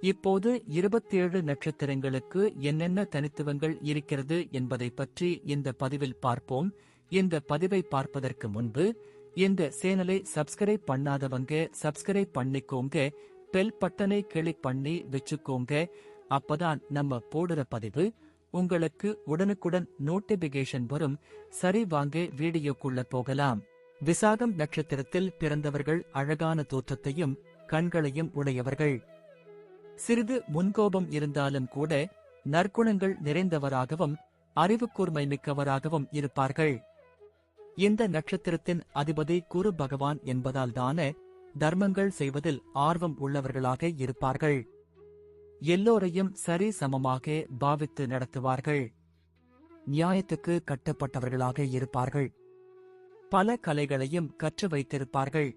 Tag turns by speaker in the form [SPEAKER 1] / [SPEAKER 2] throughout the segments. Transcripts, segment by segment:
[SPEAKER 1] இப்போது இருபத்தேழு நட்சத்திரங்களுக்கு என்னென்ன தனித்துவங்கள் இருக்கிறது என்பதை பற்றி இந்த பதிவில் பார்ப்போம். இந்த பதிவை பார்ப்பதற்கு முன்பு இந்த சேனலை சப்ஸ்கிரைப் பண்ணாதவங்க சப்ஸ்கிரைப் பண்ணிக்கோங்க. பெல் பட்டனை கிளிக் பண்ணி வச்சுக்கோங்க. அப்பதான் நம்ம போடுற பதிவு உங்களுக்கு உடனுக்குடன் நோட்டிபிகேஷன் வரும். சரி வாங்க வீடியோக்குள்ள போகலாம். விசாகம் நட்சத்திரத்தில் பிறந்தவர்கள் அழகான தோற்றத்தையும் கண்களையும் உடையவர்கள். சிறிது முன்கோபம் இருந்தாலும் கூட நற்குணங்கள் நிறைந்தவராகவும் அறிவுக்கூர்மை மிக்கவராகவும் இருப்பார்கள். இந்த நட்சத்திரத்தின் அதிபதி குரு பகவான் என்பதால் தர்மங்கள் செய்வதில் ஆர்வம் உள்ளவர்களாக இருப்பார்கள். எல்லோரையும் சரி சமமாக பாவித்து நடத்துவார்கள். நியாயத்துக்கு கட்டப்பட்டவர்களாக இருப்பார்கள். பல கலைகளையும் கற்று வைத்திருப்பார்கள்.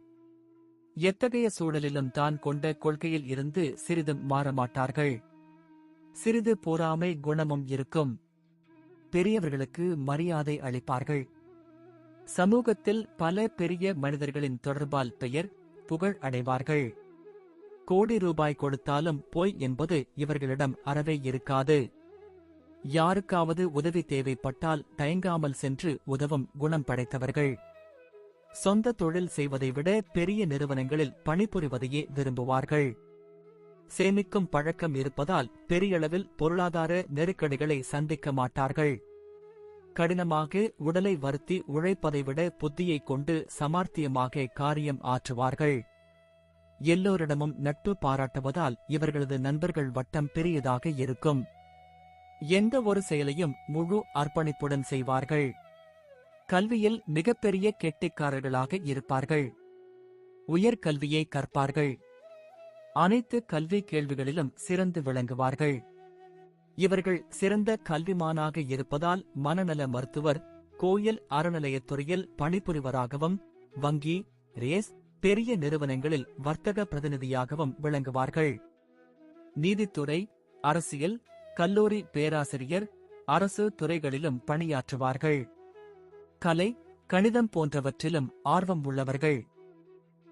[SPEAKER 1] எத்தகைய சூழலிலும் தான் கொண்ட கொள்கையில் இருந்து சிறிதும் மாறமாட்டார்கள். சிறிது போராமை குணமும் இருக்கும். பெரியவர்களுக்கு மரியாதை அளிப்பார்கள். சமூகத்தில் பல பெரிய மனிதர்களின் தொடர்பால் பெயர் புகழ் அடைவார்கள். கோடி ரூபாய் கொடுத்தாலும் பொய் என்பது இவர்களிடம் அறவே இருக்காது. யாருக்காவது உதவி தேவைப்பட்டால் தயங்காமல் சென்று உதவும் குணம் படைத்தவர்கள். சொந்த தொழில் செய்வதை விட பெரிய நிறுவனங்களில் பணிபுரிவதையே விரும்புவார்கள். சேமிக்கும் பழக்கம் இருப்பதால் பெரியளவில் பொருளாதார நெருக்கடிகளை சந்திக்க மாட்டார்கள். கடினமாக உடலை வருத்தி உழைப்பதை விட புத்தியைக் கொண்டு சமார்த்தியமாக காரியம் ஆற்றுவார்கள். எல்லோரிடமும் நட்பு பாராட்டுவதால் இவர்களது நண்பர்கள் வட்டம் பெரியதாக இருக்கும். எந்த ஒரு செயலையும் முழு அர்ப்பணிப்புடன் செய்வார்கள். கல்வியில் மிகப்பெரிய கெட்டிக்காரர்களாக இருப்பார்கள். உயர்கல்வியை கற்பார்கள். அனைத்து கல்வி கேள்விகளிலும் சிறந்து விளங்குவார்கள். இவர்கள் சிறந்த கல்விமானாக இருப்பதால் மனநல மருத்துவர் கோயில் அறநிலையத்துறையில் பணிபுரிவராகவும் வங்கி ரேஸ் பெரிய நிறுவனங்களில் வர்த்தக பிரதிநிதியாகவும் விளங்குவார்கள். நீதித்துறை அரசியல் கல்லூரி பேராசிரியர் அரசு துறைகளிலும் பணியாற்றுவார்கள். கலை கணிதம் போன்றவற்றிலும் ஆர்வம் உள்ளவர்கள்.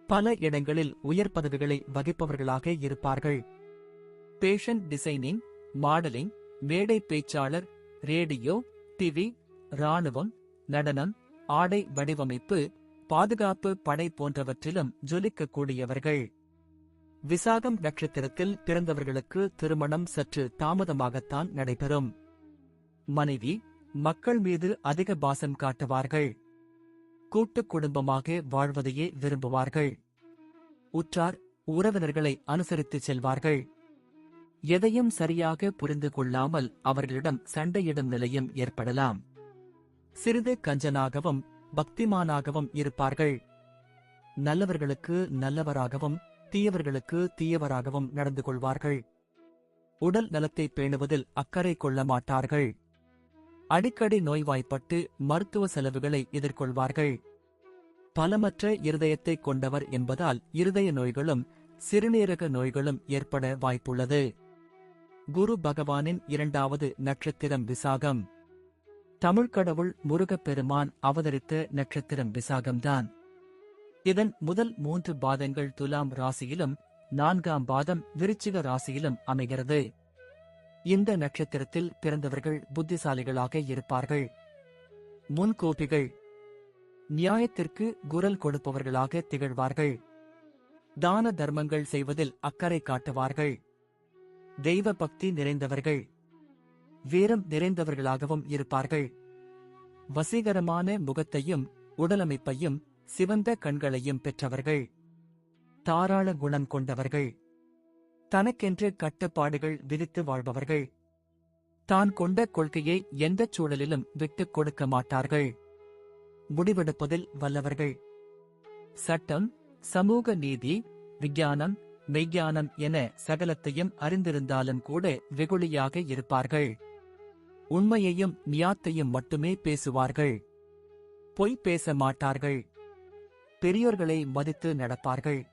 [SPEAKER 1] பல இடங்களில் உயர் பதவிகளை வகிப்பவர்களாக இருப்பார்கள். பேஷன் டிசைனிங் மாடலிங் மேடை பேச்சாளர் ரேடியோ டிவி ராணுவம் நடனம் ஆடை வடிவமைப்பு பாதுகாப்பு படை போன்றவற்றிலும் ஜொலிக்கக்கூடியவர்கள். விசாகம் நட்சத்திரத்தில் பிறந்தவர்களுக்கு திருமணம் சற்று தாமதமாகத்தான் நடைபெறும். மனைவி மக்கள் மீது அதிக பாசம் காட்டுவார்கள். கூட்டுக் குடும்பமாக வாழ்வதையே விரும்புவார்கள். உற்றார் உறவினர்களை அனுசரித்துச் செல்வார்கள். எதையும் சரியாக புரிந்து கொள்ளாமல் அவர்களிடம் சண்டையிடும் நிலையும் ஏற்படலாம். சிறிது கஞ்சனாகவும் பக்திமானாகவும் இருப்பார்கள். நல்லவர்களுக்கு நல்லவராகவும் தீயவர்களுக்கு தீயவராகவும் நடந்து கொள்வார்கள். உடல் நலத்தை பேணுவதில் அக்கறை கொள்ள மாட்டார்கள். அடிக்கடி நோய்வாய்ப்பட்டு மருத்துவ செலவுகளை எதிர்கொள்வார்கள். பலமற்ற இருதயத்தை கொண்டவர் என்பதால் இருதய நோய்களும் சிறுநீரக நோய்களும் ஏற்பட வாய்ப்புள்ளது. குரு பகவானின் இரண்டாவது நட்சத்திரம் விசாகம். தமிழ்கடவுள் முருகப்பெருமான் அவதரித்த நட்சத்திரம் விசாகம்தான். இதன் முதல் மூன்று பாதங்கள் துலாம் ராசியிலும் நான்காம் பாதம் விருச்சிக ராசியிலும் அமைகிறது. இந்த நட்சத்திரத்தில் பிறந்தவர்கள் புத்திசாலிகளாக இருப்பார்கள். முன்கோபிகள். நியாயத்திற்கு குரல் கொடுப்பவர்களாக திகழ்வார்கள். தான தர்மங்கள் செய்வதில் அக்கறை காட்டுவார்கள். தெய்வ பக்தி நிறைந்தவர்கள். வீரம் நிறைந்தவர்களாகவும் இருப்பார்கள். வசீகரமான முகத்தையும் உடலமைப்பையும் சிவந்த கண்களையும் பெற்றவர்கள். தாராள குணம் கொண்டவர்கள். தனக்கென்று கட்டுப்பாடுகள் விதித்து வாழ்பவர்கள். தான் கொண்ட கொள்கையை எந்தச் சூழலிலும் விட்டுக் கொடுக்க மாட்டார்கள். முடிவெடுப்பதில் வல்லவர்கள். சட்டம் சமூக நீதி விஞ்ஞானம் மெய்ஞானம் என சகலத்தையும் அறிந்திருந்தாலும் கூட வெகுளியாக இருப்பார்கள். உண்மையையும் நியாத்தையும் மட்டுமே பேசுவார்கள். பொய் பேச மாட்டார்கள். பெரியோர்களை மதித்து நடப்பார்கள்.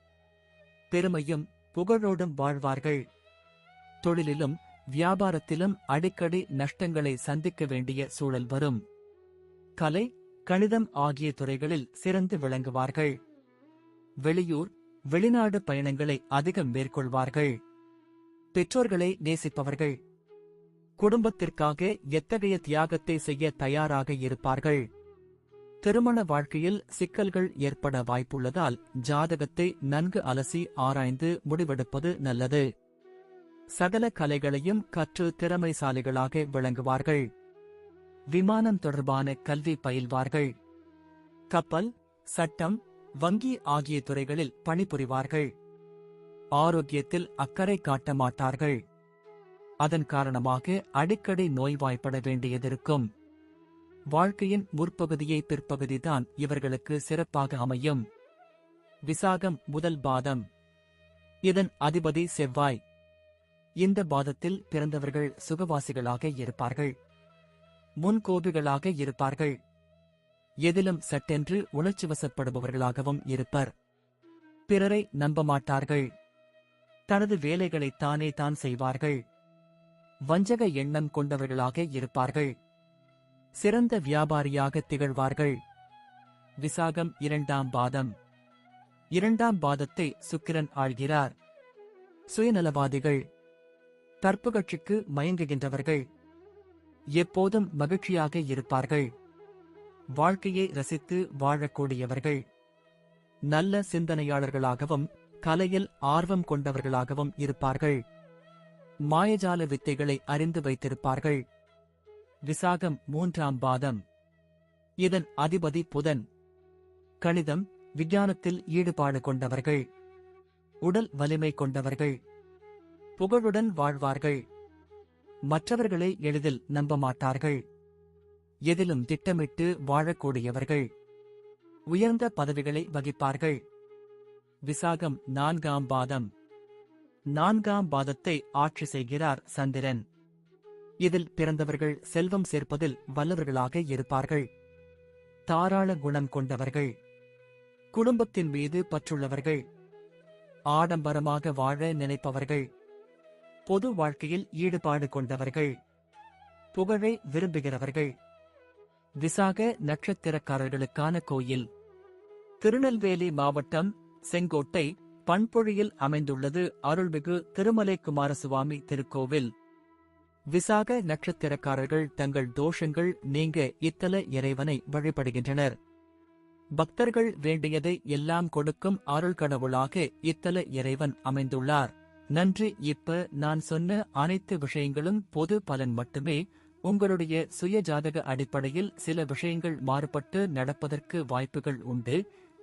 [SPEAKER 1] பெருமையும் புகழோடும் வாழ்வார்கள். தொழிலிலும் வியாபாரத்திலும் அடிக்கடி நஷ்டங்களை சந்திக்க வேண்டிய சூழல் வரும். கலை கணிதம் ஆகிய துறைகளில் சிறந்து விளங்குவார்கள். வெளியூர் வெளிநாடு பயணங்களை அதிகம் மேற்கொள்வார்கள். பெற்றோர்களை நேசிப்பவர்கள். குடும்பத்திற்காக எத்தகைய தியாகத்தை செய்ய தயாராக இருப்பார்கள்? திருமண வாழ்க்கையில் சிக்கல்கள் ஏற்பட வாய்ப்புள்ளதால் ஜாதகத்தை நன்கு அலசி ஆராய்ந்து முடிவெடுப்பது நல்லது. சகல கலைகளையும் கற்று திறமைசாலிகளாக விளங்குவார்கள். விமானம் தொடர்பான கல்வி பயில்வார்கள். கப்பல் சட்டம் வங்கி ஆகிய துறைகளில் பணிபுரிவார்கள். ஆரோக்கியத்தில் அக்கறை காட்ட மாட்டார்கள். அதன் காரணமாக அடிக்கடி நோய்வாய்ப்பட வேண்டியதிருக்கும். வாழ்க்கையின் முற்பகுதியை பிற்பகுதிதான் இவர்களுக்கு சிறப்பாக அமையும். விசாகம் முதல் பாதம். இதன் அதிபதி செவ்வாய். இந்த பாதத்தில் பிறந்தவர்கள் சுகவாசிகளாக இருப்பார்கள். முன்கோபிகளாக இருப்பார்கள். எதிலும் சட்டென்று உணர்ச்சிவசப்படுபவர்களாகவும் இருப்பர். பிறரை நம்ப மாட்டார்கள். தனது வேலைகளை தானே தான் செய்வார்கள். வஞ்சக எண்ணம் கொண்டவர்களாக இருப்பார்கள். சிறந்த வியாபாரியாக திகழ்வார்கள். விசாகம் இரண்டாம் பாதம். இரண்டாம் பாதத்தை சுக்கிரன் ஆள்கிறார். சுயநலவாதிகள். தற்புகட்சிக்கு மயங்குகின்றவர்கள். எப்போதும் மகிழ்ச்சியாக இருப்பார்கள். வாழ்க்கையை ரசித்து வாழக்கூடியவர்கள். நல்ல சிந்தனையாளர்களாகவும் கலையில் ஆர்வம் கொண்டவர்களாகவும் இருப்பார்கள். மாயஜால வித்தைகளை அறிந்து வைத்திருப்பார்கள். விசாகம் மூன்றாம் பாதம். இதன் அதிபதி புதன். கணிதம் விஞ்ஞானத்தில் ஈடுபாடு கொண்டவர்கள். உடல் வலிமை கொண்டவர்கள். புகழுடன் வாழ்வார்கள். மற்றவர்களை எளிதில் நம்ப மாட்டார்கள் எதிலும் திட்டமிட்டு வாழக்கூடியவர்கள். உயர்ந்த பதவிகளை வகிப்பார்கள். விசாகம் நான்காம் பாதம். நான்காம் பாதத்தை ஆட்சி செய்கிறார் சந்திரன். இதில் பிறந்தவர்கள் செல்வம் சேர்ப்பதில் வல்லவர்களாக இருப்பார்கள். தாராள குணம் கொண்டவர்கள். குடும்பத்தின் மீது பற்றுள்ளவர்கள். ஆடம்பரமாக வாழ நினைப்பவர்கள். பொது வாழ்க்கையில் ஈடுபாடு கொண்டவர்கள். புகழை விரும்புகிறவர்கள். விசாக நட்சத்திரக்காரர்களுக்கான கோயில். திருநெல்வேலி மாவட்டம் செங்கோட்டை பண்பொழியில் அமைந்துள்ளது அருள்மிகு திருமலை குமாரசுவாமி திருக்கோவில். விசாக நட்சத்திரக்காரர்கள் தங்கள் தோஷங்கள் நீங்க இத்தல இறைவனை வழிபடுகின்றனர். பக்தர்கள் வேண்டியதை எல்லாம் கொடுக்கும் அருள் கடவுளாக இத்தல இறைவன் அமைந்துள்ளார். நன்றி. இப்ப நான் சொன்ன அனைத்து விஷயங்களும் பொது பலன் மட்டுமே. உங்களுடைய சுய ஜாதக அடிப்படையில் சில விஷயங்கள் மாறுபட்டு நடப்பதற்கு வாய்ப்புகள் உண்டு.